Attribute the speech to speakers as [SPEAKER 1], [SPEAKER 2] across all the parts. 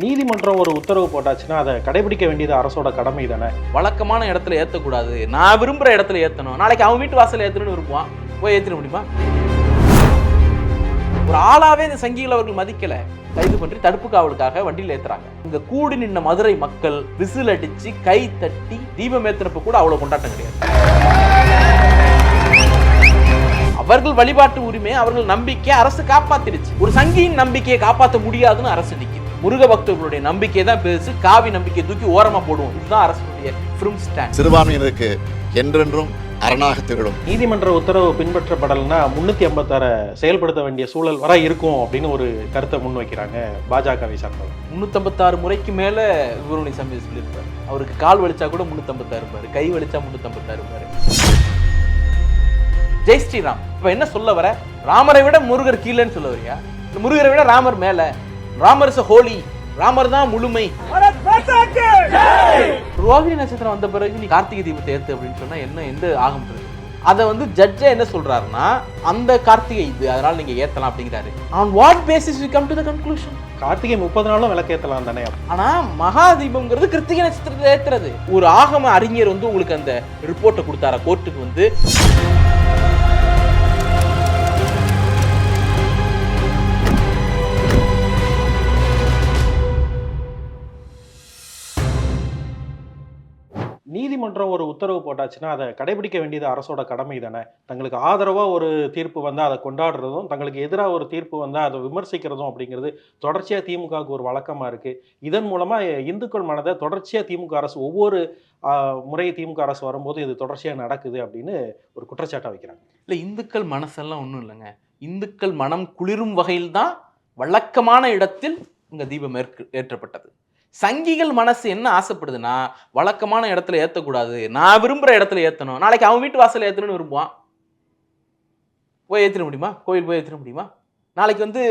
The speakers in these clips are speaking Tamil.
[SPEAKER 1] நீதிமன்றம் ஒரு உத்தரவு போட்டாச்சுன்னா அதை கடைபிடிக்க வேண்டியது அரசோட கடமை தானே?
[SPEAKER 2] வழக்கமான இடத்துல ஏற்றக்கூடாது நான் விரும்புகிற இடத்துல ஏற்றணும் நாளைக்கு அவன் வீட்டு வாசல் ஏற்றணும்னு விரும்புவான். போய் ஏற்றிட முடியுமா? ஒரு ஆளாவே இந்த சங்கிகள் அவர்கள் மதிக்கல. கைது பண்ணி தடுப்பு காவலுக்காக வண்டியில் ஏத்துறாங்க. இங்க கூடி நின்ன மதுரை மக்கள் விசில் அடிச்சு கை தட்டி தீபம் ஏத்துறப்ப கூட அவ்வளவு கொண்டாட்டம் கிடையாது. அவர்கள் வழிபாட்டு உரிமை அவர்கள் நம்பிக்கை அரசு காப்பாத்திடுச்சு. ஒரு சங்கியின் நம்பிக்கையை காப்பாற்ற முடியாதுன்னு அரசு நிக்குது. முருக பக்தர்களுடைய நம்பிக்கை தான் பெருசு காவி நம்பிக்கையை தூக்கி ஓரமா போடுவோம். இதுதான் அரசுடைய ஃபிரம் ஸ்டாண்ட்
[SPEAKER 3] சிறுபான்மையினருக்கு என்றென்றும் அரணாக திகழும்.
[SPEAKER 1] நீதிமன்ற உத்தரவு பின்பற்றப்படலைன்னா முன்னூத்தி ஐம்பத்தாறை செயல்படுத்த வேண்டிய சூழல் வர இருக்கும் அப்படின்னு ஒரு கருத்தை முன்வைக்கிறாங்க பாஜகவை சார்ந்தவர்.
[SPEAKER 2] முந்நூற்றம்பத்தாறு முறைக்கு மேல விவரணி சம்பி சொல்லியிருப்பாரு. அவருக்கு கால் வலிச்சா கூட முந்நூற்றம்பத்தாறு இருப்பாரு கை வலிச்சா முந்நூற்றம்பத்தாறு இருப்பாரு. ஜெய் ஸ்ரீராம் இப்ப என்ன சொல்ல வர? ராமரை விட முருகர் கீழேன்னு சொல்ல வரியா? முருகரை விட ராமர் மேல. ராமர் இஸ் ஹோலி. ராமர் தான் முழுமை. ரோஹிணி நட்சத்திரம் வந்த பிறகு நீ கார்த்திகை தீபத்தை ஏத்து அப்படின்னு சொன்னா என்ன எந்த ஆகும் அதை வந்து ஜட்ஜே என்ன சொல்றாருன்னா அந்த கார்த்திகை இது அதனால நீங்க ஏத்தலாம் அப்படிங்கிறாரு. On what basis we come to the conclusion
[SPEAKER 1] Karthigai முப்பது நாளும் விளக்கேற்றலாம் தானே
[SPEAKER 2] ஆனா மகாதீபம்ங்கிறது கிருத்திகை நட்சத்திரத்தை ஏத்துறது. ஒரு ஆகம அறிஞர் வந்து உங்களுக்கு அந்த ரிப்போர்ட்டை கொடுத்தாரா? கோர்ட்டுக்கு வந்து
[SPEAKER 1] நீதிமன்றம் ஒரு உத்தரவு போட்டாச்சுன்னா அதை கடைபிடிக்க வேண்டியது அரசோட கடமை தானே. தங்களுக்கு ஆதரவாக ஒரு தீர்ப்பு வந்தால் அதை கொண்டாடுறதும் தங்களுக்கு எதிராக ஒரு தீர்ப்பு வந்தால் அதை விமர்சிக்கிறதும் அப்படிங்கிறது தொடர்ச்சியாக திமுகவுக்கு ஒரு வழக்கமாக இருக்கு. இதன் மூலமாக இந்துக்கள் மனதை தொடர்ச்சியாக திமுக அரசு ஒவ்வொரு முறை திமுக அரசு வரும்போது இது தொடர்ச்சியாக நடக்குது அப்படின்னு ஒரு குற்றச்சாட்டை வைக்கிறாங்க.
[SPEAKER 2] இல்லை இந்துக்கள் மனசெல்லாம் ஒன்றும் இல்லைங்க. இந்துக்கள் மனம் குளிரும் வகையில் தான் வழக்கமான இடத்தில் இந்த தீபம் ஏற்க ஏற்றப்பட்டது. சங்கிகள் மனசு என்ன ஆசைப்படுதுன்னா வழக்கமான இடத்துல ஏற்றக்கூடாது நான் விரும்புகிற இடத்துல ஏற்றணும் நாளைக்கு அவன் வீட்டு வாசலில் ஏற்றணும்னு விரும்புவான். போய் ஏற்றிட முடியுமா? கோயில் போய் ஏற்றிட முடியுமா? நாளைக்கு வந்து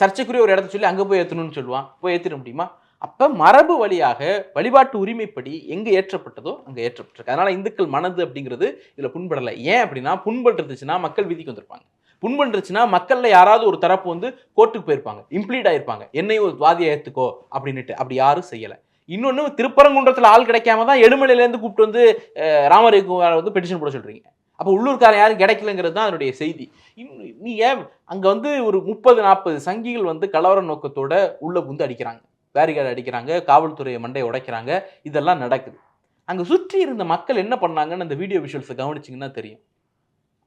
[SPEAKER 2] சர்ச்சைக்குரிய ஒரு இடத்த சொல்லி அங்கே போய் ஏற்றணும்னு சொல்லுவான். போய் ஏற்றிட முடியுமா? அப்போ மரபு வழியாக வழிபாட்டு உரிமைப்படி எங்கே ஏற்றப்பட்டதோ அங்கே ஏற்றப்பட்டிருக்கு. அதனால் இந்துக்கள் மனது அப்படிங்கிறது இதில் புண்படலை. ஏன் அப்படின்னா புண்பட்டுருந்துச்சுன்னா மக்கள் வீதிக்கு வந்திருப்பாங்க. புண்பட்டுருச்சுன்னா மக்களில் யாராவது ஒரு தரப்பு வந்து கோர்ட்டுக்கு போயிருப்பாங்க. இம்ப்ளீட் ஆயிருப்பாங்க. என்னையும் ஒரு வாதியை ஏற்றுக்கோ அப்படின்னுட்டு. அப்படி யாரும் செய்யலை. இன்னொன்று திருப்பரங்குன்றத்தில் ஆள் கிடைக்காம தான் எடுமலையிலேருந்து கூப்பிட்டு வந்து அஹ், ராமருக்கு வந்து பெட்டிஷன் போட சொல்கிறீங்க அப்போ உள்ளூர்காரன் யாரும் கிடைக்கலங்கிறது தான் அதனுடைய செய்தி. நீ ஏன் அங்கே வந்து ஒரு முப்பது நாற்பது சங்கிகள் வந்து கலவர நோக்கத்தோட உள்ள புந்து அடிக்கிறாங்க. பேரிகார்டு அடிக்கிறாங்க காவல்துறையை மண்டையை உடைக்கிறாங்க. இதெல்லாம் நடக்குது. அங்கே சுற்றி இருந்த மக்கள் என்ன பண்ணாங்கன்னு அந்த வீடியோ விஷுவல்ஸை கவனிச்சிங்கன்னா தெரியும்.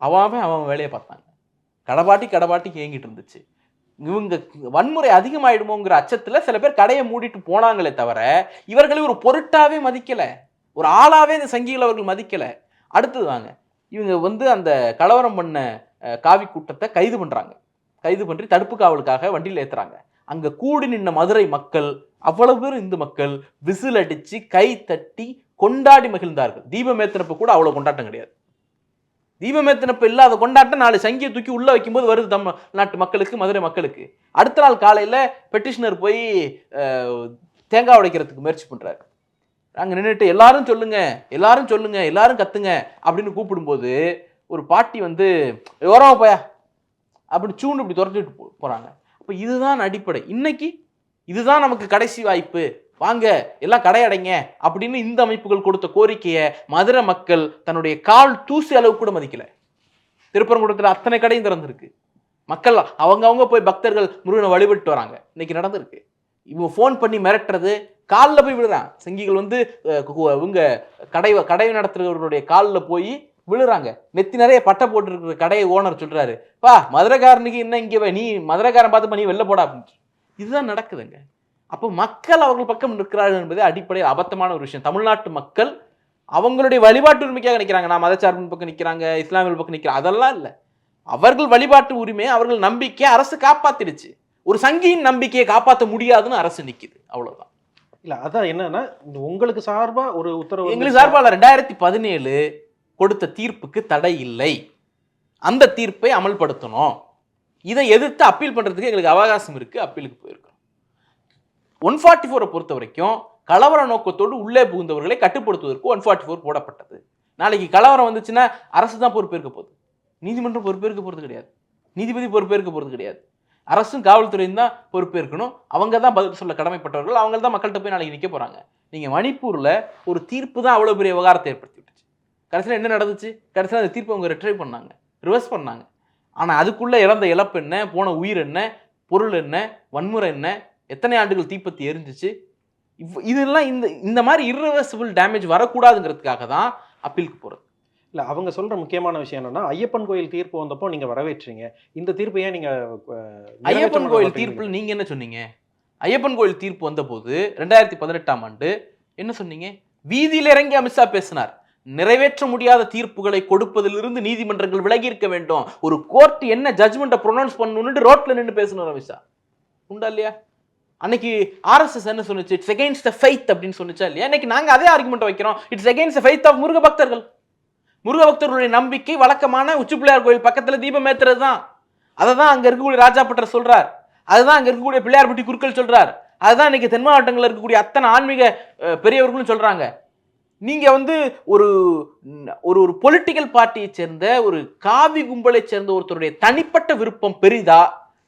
[SPEAKER 2] அவன் அவன் வேலையை பார்த்தாங்க. கடபாட்டி கடபாட்டி இயங்கிட்டு இருந்துச்சு. இவங்க வன்முறை அதிகமாயிடுமோங்கிற அச்சத்துல சில பேர் கடையை மூடிட்டு போனாங்களே தவிர இவர்களை ஒரு பொருட்டாவே மதிக்கல. ஒரு ஆளாவே இந்த சங்கிகள் அவர்கள் மதிக்கல. அடுத்தது வாங்க. இவங்க வந்து அந்த கலவரம் பண்ண காவி கூட்டத்தை கைது பண்றாங்க. கைது பண்ணி தடுப்பு காவலுக்காக வண்டியில் ஏத்துறாங்க. அங்க கூடி நின்ன மதுரை மக்கள் அவ்வளவு பேர் இந்து மக்கள் விசில் அடிச்சு கை தட்டி கொண்டாடி மகிழ்ந்தார்கள். தீபம் ஏத்தினப்ப கூட அவ்வளவு கொண்டாட்டம் கிடையாது. தீபம் இல்லாத கொண்டாட்டம் நாலு சங்கியை தூக்கி உள்ளே வைக்கும்போது வருது தம் நாட்டு மக்களுக்கு மதுரை மக்களுக்கு. அடுத்த நாள் காலையில் பெட்டிஷனர் போய் தேங்காய் உடைக்கிறதுக்கு முயற்சி பண்ணுறாரு நாங்கள் நின்றுட்டு எல்லாரும் சொல்லுங்க எல்லாரும் சொல்லுங்க எல்லாரும் கத்துங்க அப்படின்னு கூப்பிடும்போது ஒரு பாட்டி வந்து ஓரம் போயா? அப்படின்னு சூண்டு இப்படி துரத்திட்டு போகிறாங்க அப்போ இதுதான் அடிப்படை. இன்னைக்கு இதுதான் நமக்கு கடைசி வாய்ப்பு. வாங்க எல்லாம் கடையடைங்க அப்படின்னு இந்த அமைப்புகள் கொடுத்த கோரிக்கையை மதுரை மக்கள் தன்னுடைய கால் தூசி அளவு கூட மதிக்கல. திருப்பரங்குடத்தில் அத்தனை கடையும் திறந்திருக்கு. மக்கள் அவங்கவுங்க போய் பக்தர்கள் முருகனை வழிபட்டு வராங்க. இன்னைக்கு நடந்திருக்கு. இவங்க ஃபோன் பண்ணி மிரட்டுறது காலில் போய் விழுறான் சங்கிகள் வந்து இவங்க கடை கடை நடத்துறவர்களுடைய காலில் போய் விழுறாங்க. நெத்தி நிறைய பட்டை போட்டுருக்கிற கடையை ஓனர் சொல்கிறாரு பா மதுரைக்காரனுக்கு என்ன இங்கே நீ மதுரைக்காரன் பார்த்து நீ வெளில போடா அப்படின்னு இதுதான் நடக்குதுங்க. அப்போ மக்கள் அவர்கள் பக்கம் நிற்கிறார்கள் என்பது அடிப்படையில் அபத்தமான ஒரு விஷயம். தமிழ்நாட்டு மக்கள் அவங்களுடைய வழிபாட்டு உரிமைக்காக நிற்கிறாங்க. நான் மதச்சார்பின் பக்கம் நிற்கிறாங்க இஸ்லாமியர்கள் பக்கம் நிற்கிறாங்க. அதெல்லாம் இல்லை. அவர்கள் வழிபாட்டு உரிமை அவர்கள் நம்பிக்கை அரசு காப்பாத்திடுச்சு. ஒரு சங்கியின் நம்பிக்கையை காப்பாற்ற முடியாதுன்னு அரசு நிக்குது. அவ்வளவுதான்.
[SPEAKER 1] இல்ல அதான் என்னன்னா உங்களுக்கு சார்பா ஒரு உத்தரவு
[SPEAKER 2] எங்களுக்கு சார்பால ரெண்டாயிரத்தி பதினேழு கொடுத்த தீர்ப்புக்கு தடை இல்லை. அந்த தீர்ப்பை அமல்படுத்தணும். இதை எதிர்த்து அப்பீல் பண்றதுக்கு எங்களுக்கு அவகாசம் இருக்கு. அப்பீலுக்கு போயிருக்கோம். ஒன் ஃபார்ட்டி ஃபோரை பொறுத்த வரைக்கும் கலவர நோக்கத்தோடு உள்ளே புகுந்தவர்களை கட்டுப்படுத்துவதற்கு ஒன் ஃபார்ட்டி ஃபோர் போடப்பட்டது. நாளைக்கு கலவரம் வந்துச்சுன்னா அரசு தான் பொறுப்பேற்க போகுது. நீதிமன்றம் பொறுப்பேற்க போகிறது கிடையாது. நீதிபதி பொறுப்பேற்க போகிறது கிடையாது. அரசும் காவல்துறையும் தான் பொறுப்பேற்கணும். அவங்க தான் பதில் சொல்ல கடமைப்பட்டவர்கள். அவங்க தான் மக்கள்கிட்ட போய் நாளைக்கு நிற்க போகிறாங்க நீங்கள் மணிப்பூரில் ஒரு தீர்ப்பு தான் அவ்வளோ பெரிய விவகாரத்தை ஏற்படுத்தி விட்டுச்சு கடைசியில் என்ன நடந்துச்சு? கடைசியில் அந்த தீர்ப்பை அவங்க ரிட்ரை பண்ணாங்க. ரிவர்ஸ் பண்ணாங்க. ஆனால் அதுக்குள்ளே இறந்த இழப்பு என்ன? போன உயிர் என்ன? பொருள் என்ன? வன்முறை என்ன? எத்தனை ஆண்டுகள் தீப்பத்தி எரிஞ்சிச்சு? இவ் இதெல்லாம் இந்த இந்த மாதிரி irreversible டேமேஜ் வரக்கூடாதுங்கிறதுக்காக தான் அப்பீலுக்கு போகிறது
[SPEAKER 1] இல்ல அவங்க சொல்ற முக்கியமான விஷயம் என்னன்னா ஐயப்பன் கோயில் தீர்ப்பு வந்தப்போ நீங்க வரவேற்றீங்க. இந்த தீர்ப்பு ஏன் நீங்க அஹ், நிறைவேற்ற
[SPEAKER 2] ஐயப்பன் கோயில்? தீர்ப்பில் நீங்க என்ன சொன்னீங்க? ஐயப்பன் கோயில் தீர்ப்பு வந்தபோது ரெண்டாயிரத்தி பதினெட்டாம் ஆண்டு என்ன சொன்னீங்க? வீதியில் இறங்கி அமித்ஷா பேசினார். நிறைவேற்ற முடியாத தீர்ப்புகளை கொடுப்பதிலிருந்து நீதிமன்றங்கள் விலகி இருக்க வேண்டும். ஒரு கோர்ட் என்ன ஜட்ஜ்மெண்ட்டை ப்ரொனவுன்ஸ் பண்ணணும்னு ரோட்ல நின்று பேசணும் அமித்ஷா. உண்டா இல்லையா? அன்னைக்கு ஆர்எஸ்எஸ் என்ன சொன்னிச்சு இட்ஸ் அகைன்ஸ்ட் த ஃபைத் அப்படின்னு சொன்னுச்சா இல்லையா? இன்னைக்கு நாங்கள் அதே ஆர்குமெண்ட் வைக்கிறோம். It's against faith of Muruga பக்தர்கள் முருக பக்தர்களுடைய நம்பிக்கை வழக்கமான உச்சி பிள்ளையார் கோயில் பக்கத்தில் தீபம் ஏற்றுறது தான். அதை தான் அங்கே இருக்கக்கூடிய ராஜாப்பட்டர் சொல்கிறார் அதுதான் அங்கே இருக்கக்கூடிய பிள்ளையார்பட்டி குருக்கள் சொல்கிறார் அதுதான் இன்னைக்கு தென் மாவட்டங்களில் இருக்கக்கூடிய அத்தனை ஆன்மீக பெரியவர்களும் சொல்கிறாங்க நீங்கள் வந்து ஒரு ஒரு ஒரு பொலிட்டிக்கல் பார்ட்டியை சேர்ந்த ஒரு காவி கும்பலை சேர்ந்த ஒருத்தருடைய தனிப்பட்ட விருப்பம் பெரிதா?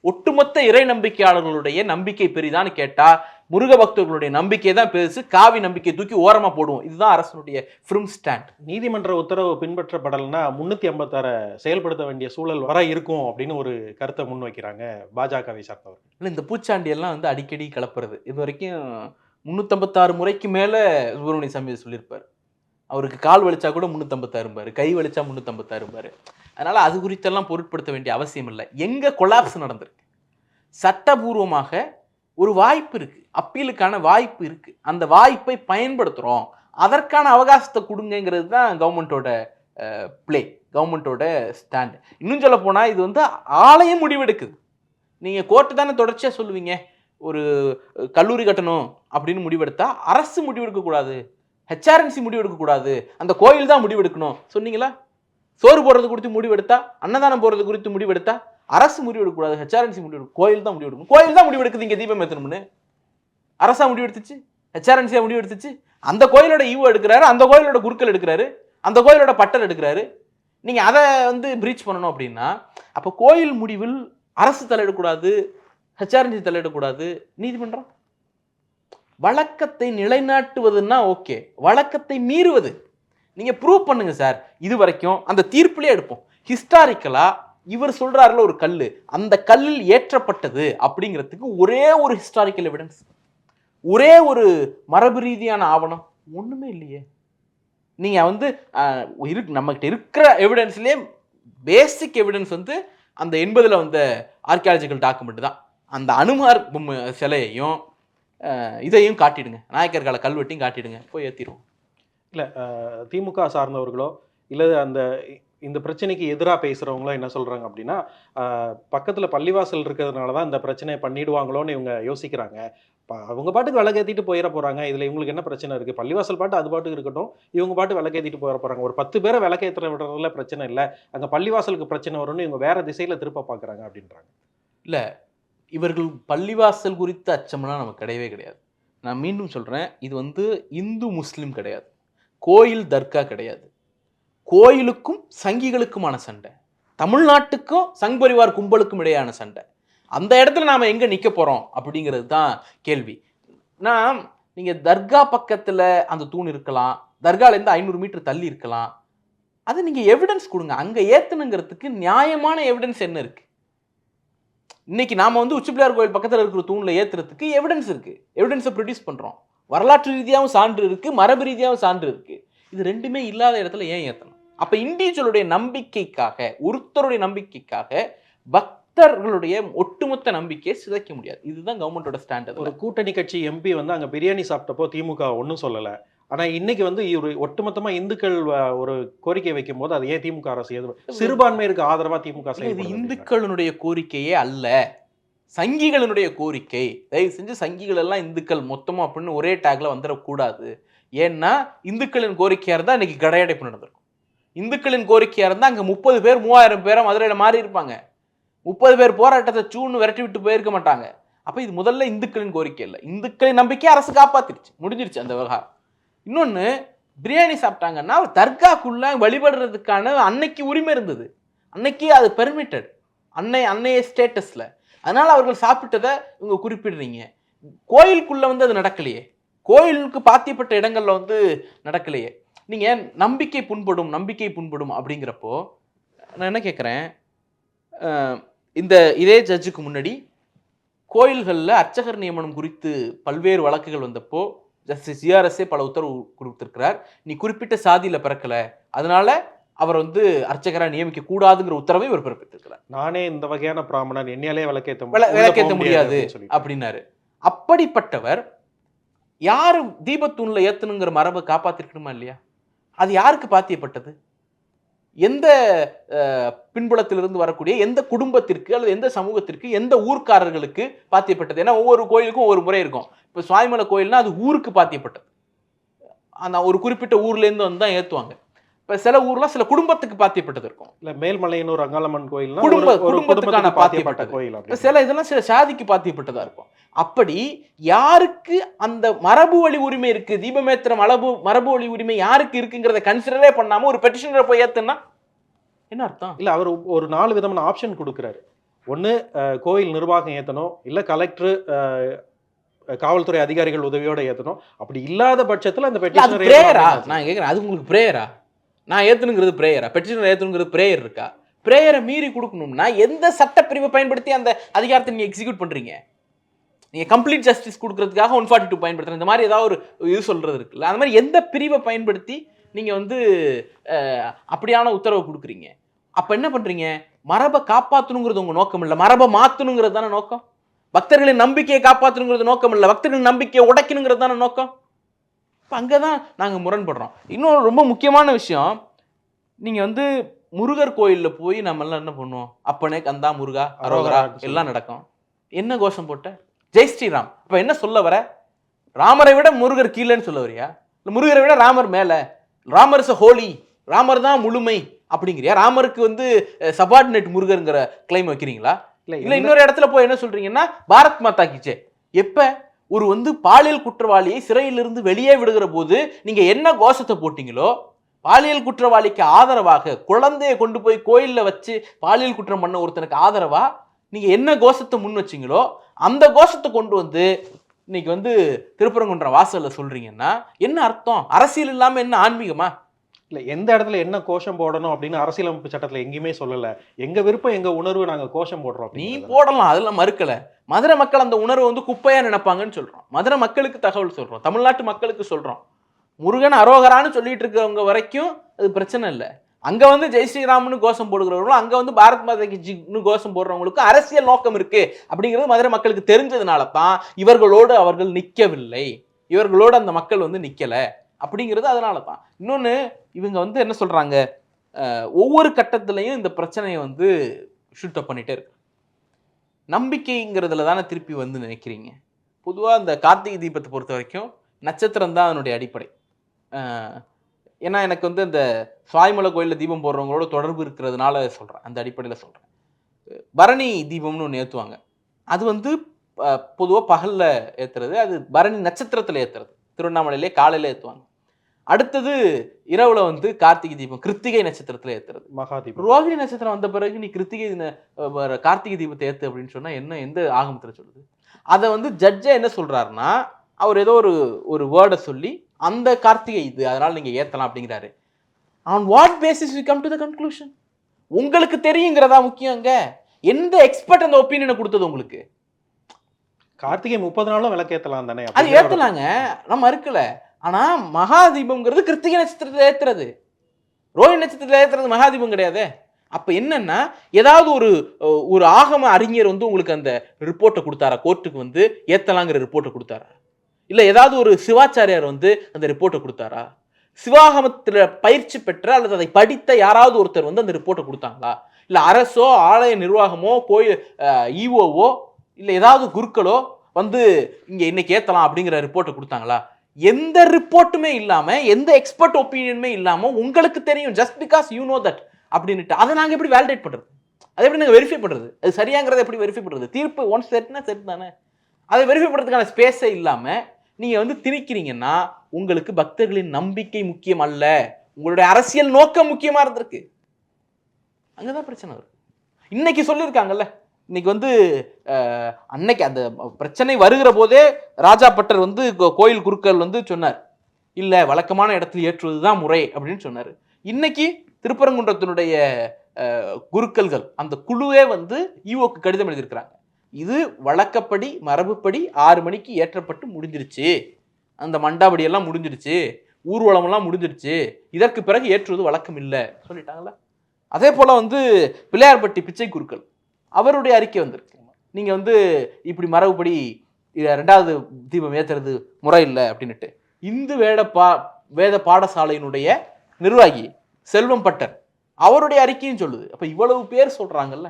[SPEAKER 2] ஒட்டுமொத்த இறை நம்பிக்கையாளர்களுடைய நம்பிக்கை பெரிதான்னு கேட்டா முருக பக்தர்களுடைய நம்பிக்கை தான் பெருசு காவி நம்பிக்கை தூக்கி ஓரமா போடுவோம். இதுதான் அரசனுடைய ஃபிரம் ஸ்டாண்ட்
[SPEAKER 1] நீதிமன்ற உத்தரவு பின்பற்றப்படலைன்னா முன்னூத்தி ஐம்பத்தாற செயல்படுத்த வேண்டிய சூழல் வர இருக்கும் அப்படின்னு ஒரு கருத்தை முன்வைக்கிறாங்க பாஜகவை சார்ந்தவர்
[SPEAKER 2] இல்லை இந்த பூச்சாண்டி எல்லாம் வந்து அடிக்கடி கலப்புறது. இது வரைக்கும் முந்நூற்றம்பத்தாறு முறைக்கு மேலே சுப்பிரமணிய சாமி சொல்லியிருப்பார். அவருக்கு கால் வலிச்சா கூட முந்நூற்றம்பத்தாறும்பாரு கை வலிச்சா முந்நூற்றம்பத்தாறும்பாரு அதனால் அது குறித்தெல்லாம் பொருட்படுத்த வேண்டிய அவசியம் இல்லை. எங்கே கொலாப்ஸ் நடந்திருக்கு? சட்டபூர்வமாக ஒரு வாய்ப்பு இருக்கு அப்பீலுக்கான வாய்ப்பு இருக்கு. அந்த வாய்ப்பை பயன்படுத்துகிறோம் அதற்கான அவகாசத்தை கொடுங்கங்கிறது தான் கவர்மெண்ட்டோட ப்ளே கவர்மெண்ட்டோட ஸ்டாண்ட் இன்னும் சொல்ல போனால் இது வந்து ஆலயம் முடிவெடுக்குது. நீங்கள் கோர்ட்டு தானே தொடர்ச்சியாக சொல்லுவீங்க. ஒரு கல்லூரி கட்டணும் அப்படின்னு முடிவெடுத்தால் அரசு முடிவெடுக்கக்கூடாது ஹெச்ஆர்என்சி முடிவெடுக்கக்கூடாது. அந்த கோயில் தான் முடிவெடுக்கணும். சொன்னீங்களா? சோறு போடுறது குறித்து முடிவெடுத்தா அன்னதானம் போடுறது குறித்து முடிவெடுத்தா அரசு முடிவெடுக்கக்கூடாது. ஹெச்ஆர்என்சி முடிவெடுக்கும் கோயில் தான் முடிவெடுக்கும் கோயில் தான் முடிவெடுக்குது இங்கே தீபம் ஏற்றணும்னு அரசா முடிவெடுத்துச்சு? ஹெச்ஆர்என்சியாக முடிவெடுத்துச்சு? அந்த கோயிலோட ஈவோ எடுக்கிறாரு அந்த கோயிலோட குருக்கள் எடுக்கிறாரு அந்த கோயிலோட பட்டல் எடுக்கிறாரு. நீங்கள் அதை வந்து பிரீச் பண்ணணும் அப்படின்னா அப்போ கோயில் முடிவில் அரசு தலையிடக்கூடாது ஹெச்ஆர்என்சி தலையிடக்கூடாது. நீதிமன்றம் வழக்கத்தை நிலைநாட்டுவதுன்னா ஓகே. வழக்கத்தை மீறுவது. நீங்கள் ப்ரூவ் பண்ணுங்க சார் இது வரைக்கும் அந்த தீர்ப்பிலே எடுப்போம். ஹிஸ்டாரிக்கலாக இவர் சொல்கிறாருல ஒரு கல் அந்த கல்லில் ஏற்றப்பட்டது அப்படிங்கிறதுக்கு ஒரே ஒரு ஹிஸ்டாரிக்கல் எவிடன்ஸ் ஒரே ஒரு மரபு ரீதியான ஆவணம். ஒன்றுமே இல்லையே. நீங்கள் வந்து ஆஹ், இருக்கு நம்மகிட்ட இருக்கிற எவிடன்ஸ்லேயே பேசிக் எவிடன்ஸ் வந்து அந்த எண்பதில் வந்த ஆர்கியாலஜிக்கல் டாக்குமெண்ட் தான். அந்த அனுமார் பொம்மை சிலையையும் இதையும் காட்டிடுங்க. நாயக்கர் கால கல்வெட்டையும் காட்டிடுங்க. போய் ஏத்திடுவோம்.
[SPEAKER 1] இல்ல திமுக சார்ந்தவர்களோ இல்ல அந்த இந்த பிரச்சனைக்கு எதிராக பேசுறவங்களோ என்ன சொல்றாங்க அப்படின்னா பக்கத்துல பள்ளிவாசல் இருக்கிறதுனால தான் இந்த பிரச்சனையை பண்ணிடுவாங்களோன்னு இவங்க யோசிக்கிறாங்க. அவங்க பாட்டுக்கு விளக்கேத்திட்டு போயிட போறாங்க. இதுல இவங்களுக்கு என்ன பிரச்சனை இருக்கு? பள்ளிவாசல் பாட்டு அது பாட்டுக்கு இருக்கட்டும். இவங்க பாட்டு விளக்கேத்திட்டு போயிட போறாங்க. ஒரு பத்து பேரை விளக்கேற்ற விடுறதுல பிரச்சனை இல்லை. அங்க பள்ளிவாசலுக்கு பிரச்சனை வரும்னு இவங்க வேற திசையில திருப்ப பாக்குறாங்க அப்படின்றாங்க.
[SPEAKER 2] இவர்கள் பள்ளிவாசல் குறித்த அச்சம்லாம் நமக்கு கிடையவே கிடையாது. நான் மீண்டும் சொல்கிறேன் இது வந்து இந்து முஸ்லீம் கிடையாது. கோயில் தர்கா கிடையாது. கோயிலுக்கும் சங்கிகளுக்குமான சண்டை. தமிழ்நாட்டுக்கும் சங் பரிவார் கும்பலுக்கும் இடையான சண்டை. அந்த இடத்துல நாம் எங்கே நிற்க போகிறோம் அப்படிங்கிறது தான் கேள்வி. நான் நீங்கள் தர்கா பக்கத்தில் அந்த தூண் இருக்கலாம் தர்காலேருந்து ஐநூறு மீட்டர் தள்ளி இருக்கலாம். அது நீங்கள் எவிடன்ஸ் கொடுங்க. அங்கே ஏற்றணுங்கிறதுக்கு நியாயமான எவிடன்ஸ் என்ன இருக்குது இன்னைக்கு நாம வந்து உச்சிப்பிள்ளையார் கோயில் பக்கத்தில் இருக்கிற தூணில் ஏற்றுறதுக்கு எவிடன்ஸ் இருக்கு. எவிடன்ஸை ப்ரொடியூஸ் பண்ணுறோம் வரலாற்று ரீதியாகவும் சான்று இருக்கு மரபு ரீதியாகவும் சான்று இருக்கு. இது ரெண்டுமே இல்லாத இடத்துல ஏன் ஏற்றணும் அப்போ இண்டிவிஜுவலுடைய நம்பிக்கைக்காக ஒருத்தருடைய நம்பிக்கைக்காக பக்தர்களுடைய ஒட்டுமொத்த நம்பிக்கையை சிதைக்க முடியாது. இதுதான் கவர்மெண்டோட ஸ்டாண்டர்ட் ஒரு
[SPEAKER 1] கூட்டணி கட்சி எம்பி வந்து அங்கே பிரியாணி சாப்பிட்டப்போ திமுக ஒன்றும் சொல்லலை. ஆனா இன்னைக்கு வந்து ஒரு ஒட்டுமொத்தமா இந்துக்கள் ஒரு கோரிக்கை வைக்கும் போது அது ஏன் திமுக அரசு எது சிறுபான்மையிற்கு ஆதரவா திமுக
[SPEAKER 2] இது
[SPEAKER 1] செயல்படுது அப்படின்றாங்க.
[SPEAKER 2] இந்துக்களினுடைய கோரிக்கையே அல்ல. சங்கிகளினுடைய கோரிக்கை. தயவு செஞ்சு சங்கிகள் எல்லாம் இந்துக்கள் மொத்தமா அப்படின்னு ஒரே டேக்ல வந்துடக்கூடாது. ஏன்னா இந்துக்களின் கோரிக்கையா இருந்தா இன்னைக்கு கடையடைப்பு நடந்திருக்கும். இந்துக்களின் கோரிக்கையா இருந்தா அங்க முப்பது பேர் மூவாயிரம் பேரை மதுரையில மாறி இருப்பாங்க. முப்பது பேர் போராட்டத்தை சூன்னு விரட்டி விட்டு போயிருக்க மாட்டாங்க. அப்ப இது முதல்ல இந்துக்களின் கோரிக்கை இல்லை. இந்துக்களின் நம்பிக்கை அரசு காப்பாத்திருச்சு முடிஞ்சிருச்சு அந்த விவகாரம். இன்னொன்று பிரியாணி சாப்பிட்டாங்கன்னா தர்காக்குள்ள வழிபடுறதுக்கான அன்னைக்கு உரிமை இருந்தது. அன்னைக்கு அது பெர்மிட்டட் அன்னை அன்னைய ஸ்டேட்டஸில் அதனால் அவர்கள் சாப்பிட்டதை இவங்க குறிப்பிடுறீங்க. கோயிலுக்குள்ளே வந்து அது நடக்கலையே. கோயிலுக்கு பாத்தியப்பட்ட இடங்களில் வந்து நடக்கலையே. நீங்கள் நம்பிக்கை புண்படும் நம்பிக்கை புண்படும் அப்படிங்கிறப்போ நான் என்ன கேட்குறேன் இந்த இதே ஜட்ஜுக்கு முன்னாடி கோயில்களில் அர்ச்சகர் நியமனம் குறித்து பல்வேறு வழக்குகள் வந்தப்போ ஜஸ்டிஸ் ஜிஆர்எஸ்ஏ பல உத்தரவு கொடுத்திருக்கிறார். நீ குறிப்பிட்ட சாதியில பிறக்கல. அதனால அவர் வந்து அர்ச்சகரா நியமிக்க கூடாதுங்கிற உத்தரவை இவர் பிறப்பித்திருக்கிறார்.
[SPEAKER 1] நானே இந்த வகையான பிராமணன் என்னையாலே விளக்கேத்த
[SPEAKER 2] விள-
[SPEAKER 1] உள்ள
[SPEAKER 2] விளக்கேத்த
[SPEAKER 1] போக
[SPEAKER 2] முடியாது. அப்படின்னாரு. அப்படிப்பட்டவர் யாரு தீபத்தூண்ல ஏத்தணுங்கிற மரபை காப்பாத்திருக்கணுமா இல்லையா? அது யாருக்கு பாத்தியப்பட்டது? எந்த பின்புலத்திலிருந்து வரக்கூடிய எந்த குடும்பத்திற்கு அல்லது எந்த சமூகத்திற்கு எந்த ஊர்க்காரர்களுக்கு பாத்தியப்பட்டது? ஏன்னா ஒவ்வொரு கோயிலுக்கும் ஒவ்வொரு முறை இருக்கும். இப்போ சுவாமிமலை கோயில்னா அது ஊருக்கு பாத்தியப்பட்டது. அந்த ஒரு குறிப்பிட்ட ஊர்லேருந்து வந்து தான் ஏற்றுவாங்க இப்போ சில ஊர்ல சில குடும்பத்துக்கு பாத்தியப்பட்டது இருக்கும்.
[SPEAKER 1] இல்ல மேல்மலையனூர் அங்காளம்மன் கோயில்னா
[SPEAKER 2] குடும்ப- குடும்பத்துக்கான
[SPEAKER 1] குடும்பத்துக்கு பாத்தியப்பட்ட. கோயில்
[SPEAKER 2] சில இதெல்லாம் சில சாதிக்கு பாத்தியப்பட்டதா இருக்கும். அப்படி யாருக்கு அந்த மரபு வழி உரிமை இருக்கு? தீபமேத்திர மரபு மரபு வழி உரிமை யாருக்கு இருக்குங்கிறத கன்சிடரே பண்ணாம ஒரு பெட்டிஷனரை போய் ஏத்துனா என்ன அர்த்தம்?
[SPEAKER 1] இல்ல அவர் ஒரு நாலு விதமான ஆப்ஷன் கொடுக்குறாரு. ஒண்ணு அஹ், கோயில் நிர்வாகம் ஏத்தணும். இல்ல கலெக்டர் காவல்துறை அதிகாரிகள் உதவியோட ஏத்தணும். அப்படி இல்லாத பட்சத்துல அந்த பெட்டிஷனர்
[SPEAKER 2] நான் கேக்குறேன் அது உங்களுக்கு பிரேயரா நான் ஏற்றுனுங்கிறது ப்ரேயரா பெட்டிஷன் ஏற்றுனுங்கிறது பிரேயர் இருக்கா? ப்ரேயரை மீறி கொடுக்கணும்னா எந்த சட்டப்பிரிவை பயன்படுத்தி அந்த அதிகாரத்தை நீங்கள் எக்ஸிக்யூட் பண்ணுறீங்க நீங்கள் கம்ப்ளீட் ஜஸ்டிஸ் கொடுக்கறதுக்காக ஒன் ஃபார்ட்டி டூ பயன்படுத்துறேன் இந்த மாதிரி ஏதாவது ஒரு இது சொல்கிறது இருக்குல்ல? அந்த மாதிரி எந்த பிரிவை பயன்படுத்தி நீங்கள் வந்து அப்படியான உத்தரவு கொடுக்குறீங்க? அப்போ என்ன பண்ணுறீங்க மரபை காப்பாற்றணுங்கிறது உங்கள் நோக்கம் இல்லை. மரபை மாற்றணுங்கிறது தானே நோக்கம்? பக்தர்களின் நம்பிக்கையை காப்பாற்றணுங்கிறது நோக்கம் இல்லை. பக்தர்களின் நம்பிக்கையை உடைக்கணுங்கிறது தானே நோக்கம்? இப்போ அங்கே தான் நாங்கள் முரண்படுறோம். இன்னொரு ரொம்ப முக்கியமான விஷயம் நீங்கள் வந்து முருகர் கோயிலில் போய் நம்ம எல்லாம் என்ன பண்ணுவோம்? அப்பனே கந்தா முருகா அரோகரா எல்லாம் நடக்கும். என்ன கோஷம் போட்ட? ஜெய் ஸ்ரீராம். இப்போ என்ன சொல்ல வர? ராமரை விட முருகர் கீழேன்னு சொல்ல வரியா? இல்லை முருகரை விட ராமர் மேலே? ராமர் இஸ் ஹோலி ராமர் தான் முழுமை அப்படிங்கிறியா? ராமருக்கு வந்து சபார்டினேட் முருகருங்கிற கிளைம் வைக்கிறீங்களா? இல்ல
[SPEAKER 1] இல்ல
[SPEAKER 2] இன்னொரு இடத்துல போய் என்ன சொல்றீங்கன்னா பாரத் மாதா கிச்சே எப்ப? ஒரு வந்து பாலியல் குற்றவாளியை சிறையிலிருந்து வெளியே விடுகிற போது நீங்க என்ன கோஷத்தை போட்டீங்களோ பாலியல் குற்றவாளிக்கு ஆதரவாக குழந்தைய கொண்டு போய் கோயிலில் வச்சு பாலியல் குற்றம் பண்ண ஒருத்தனுக்கு ஆதரவா? நீங்க என்ன கோஷத்தை முன் வச்சிங்களோ அந்த கோஷத்தை கொண்டு வந்து இன்னைக்கு வந்து திருப்பரங்குன்ற வாசலில் சொல்றீங்கன்னா என்ன அர்த்தம்? அரசியல் இல்லாமல் என்ன ஆன்மீகமா?
[SPEAKER 1] இல்ல எந்த இடத்துல என்ன கோஷம் போடணும் அப்படின்னு அரசியலமைப்பு சட்டத்துல எங்கேயுமே சொல்லல. எங்க விருப்பம் எங்க உணர்வு நாங்க கோஷம் போடுறோம்
[SPEAKER 2] நீ. போடலாம் அதெல்லாம் மறுக்கல. மதுரை மக்கள் அந்த உணர்வை வந்து குப்பையா நினைப்பாங்கன்னு சொல்றோம். மதுரை மக்களுக்கு தகவல் சொல்றோம். தமிழ்நாட்டு மக்களுக்கு சொல்றோம். முருகன் அரோகரான்னு சொல்லிட்டு இருக்கிறவங்க வரைக்கும் அது பிரச்சனை இல்லை. அங்க வந்து ஜெய் ஸ்ரீராம்னு கோஷம் போடுகிறவங்களும் அங்க வந்து பாரத் மாதாக்கு ஜின்னு கோஷம் போடுறவங்களுக்கும் அரசியல் நோக்கம் இருக்கு அப்படிங்கிறது மதுரை மக்களுக்கு தெரிஞ்சதுனால தான் இவர்களோடு அவர்கள் நிக்கவில்லை. இவர்களோடு அந்த மக்கள் வந்து நிக்கல அப்படிங்கிறது அதனால தான். இன்னொன்னு இவங்க வந்து என்ன சொல்கிறாங்க ஒவ்வொரு கட்டத்துலையும் இந்த பிரச்சனையை வந்து ஷூட் அப் பண்ணிட்டே இருக்கு. நம்பிக்கைங்கிறதுல தானே திருப்பி வந்து நினைக்கிறீங்க? பொதுவாக இந்த கார்த்திகை தீபத்தை பொறுத்த வரைக்கும் நட்சத்திரம் தான் அதனுடைய அடிப்படை. ஏன்னா எனக்கு வந்து இந்த சுவாய்மலை கோயிலில் தீபம் போடுறவங்களோட தொடர்பு இருக்கிறதுனால சொல்கிறேன் அந்த அடிப்படையில் சொல்கிறேன் பரணி தீபம்னு ஒன்று ஏற்றுவாங்க அது வந்து பொதுவாக பகலில் ஏற்றுறது அது பரணி நட்சத்திரத்தில் ஏற்றுறது திருவண்ணாமலையிலே காலையில் ஏற்றுவாங்க அடுத்தது இரவுல வந்து கார்த்திகை தீபம் கிருத்திகை நட்சத்திரத்தில் ஏற்றுறது
[SPEAKER 1] மகாதீபம்.
[SPEAKER 2] ரோகிணி நட்சத்திரம் வந்த பிறகு நீ கிருத்திகை கார்த்திகை தீபத்தை ஏத்து அப்படின்னு சொன்னா என்ன எந்த ஆகமத்துல சொல்லுது? அதை வந்து ஜட்ஜே என்ன சொல்றாருன்னா அவர் ஏதோ ஒரு ஒரு வேர்டை சொல்லி அந்த கார்த்திகை இது அதனால நீங்க ஏத்தலாம் அப்படிங்கிறாரு. On what basis we come to the conclusion உங்களுக்கு தெரியுங்கிறதா முக்கியங்க? எந்த எக்ஸ்பர்ட் அந்த ஒப்பீனியனை கொடுத்தது உங்களுக்கு?
[SPEAKER 1] கார்த்திகை முப்பது நாளும் விளக்கேத்தலாம் தானே
[SPEAKER 2] அது ஏத்துனாங்க நம்ம மறுக்கல ஆனால் மகாதீபம்ங்கிறது கிருத்திகை நட்சத்திரத்தில் ஏற்றுறது ரோஹி நட்சத்திரத்தில் ஏத்துறது மகாதீபம் கிடையாது. அப்போ என்னன்னா ஏதாவது ஒரு ஒரு ஆகம அறிஞர் வந்து உங்களுக்கு அந்த ரிப்போர்ட்டை கொடுத்தாரா? கோர்ட்டுக்கு வந்து ஏற்றலாங்கிற ரிப்போர்ட்டை கொடுத்தாரா? இல்லை ஏதாவது ஒரு சிவாச்சாரியார் வந்து அந்த ரிப்போர்ட்டை கொடுத்தாரா? சிவாகமத்தில் பயிற்சி பெற்ற அல்லது அதை படித்த யாராவது ஒருத்தர் வந்து அந்த ரிப்போர்ட்டை கொடுத்தாங்களா? இல்லை அரசோ ஆலய நிர்வாகமோ கோயில் இஓவோ இல்லை ஏதாவது குருக்களோ வந்து இங்கே இன்னைக்கு ஏற்றலாம் அப்படிங்கிற ரிப்போர்ட்டை கொடுத்தாங்களா? எந்த ரிப்போர்ட்டுமே இல்லாமல் எந்த எக்ஸ்பர்ட் ஒப்பீனியனுமே இல்லாமல் உங்களுக்கு தெரியும் just because you know that அப்படின்னுட்டு அதை நாங்கள் எப்படி வேலிடேட் பண்ணுறது அதை எப்படி நாங்கள் வெரிஃபை பண்ணுறது அது சரியாங்கிறத எப்படி வெரிஃபை பண்ணுறது தீர்ப்பு ஒன்ஸ் செட்னா செட் தானே? அதை வெரிஃபை பண்ணுறதுக்கான ஸ்பேஸே இல்லாமல் நீங்கள் வந்து திணிக்கிறீங்கன்னா உங்களுக்கு பக்தர்களின் நம்பிக்கை முக்கியம் அல்ல. உங்களுடைய அரசியல் நோக்கம் முக்கியமாக இருந்திருக்கு. அங்கே தான் பிரச்சனை வரும். இன்னைக்கு சொல்லியிருக்காங்கல்ல இன்னைக்கு வந்து அன்னைக்கு அந்த பிரச்சனை வருகிற போதே ராஜா பட்டர் வந்து கோ- கோயில் குருக்கள் வந்து சொன்னார். இல்லை வழக்கமான இடத்தில் ஏற்றுவது தான் முறை அப்படின்னு சொன்னார். இன்னைக்கு திருப்பரங்குன்றத்தினுடைய குருக்கள்கள் அந்த குழுவே வந்து ஈவோக்கு கடிதம் எழுதியிருக்கிறாங்க. இது வழக்கப்படி மரபுப்படி ஆறு மணிக்கு ஏற்றப்பட்டு முடிஞ்சிருச்சு. அந்த மண்டாபடியெல்லாம் முடிஞ்சிருச்சு. ஊர்வலமெல்லாம் முடிஞ்சிருச்சு. இதற்கு பிறகு ஏற்றுவது வழக்கம் இல்லை சொல்லிட்டாங்களா? அதே போல் வந்து பிள்ளையார்பட்டி பிச்சை குருக்கள். அவருடைய அறிக்கை வந்திருக்கு. நீங்கள் வந்து இப்படி மரபுப்படி ரெண்டாவது தீபம் ஏத்துறது முறை இல்லை அப்படின்னுட்டு. இந்து வேட பா வேத பாடசாலையினுடைய நிர்வாகி செல்வம் பட்டர் அவருடைய அறிக்கையும் சொல்லுது. அப்போ இவ்வளவு பேர் சொல்கிறாங்கல்ல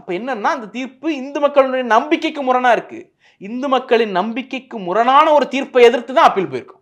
[SPEAKER 2] அப்போ என்னன்னா அந்த தீர்ப்பு இந்து மக்களுடைய நம்பிக்கைக்கு முரணாக இருக்கு. இந்து மக்களின் நம்பிக்கைக்கு முரணான ஒரு தீர்ப்பை எதிர்த்து தான் அப்பீல் போயிருக்கும்.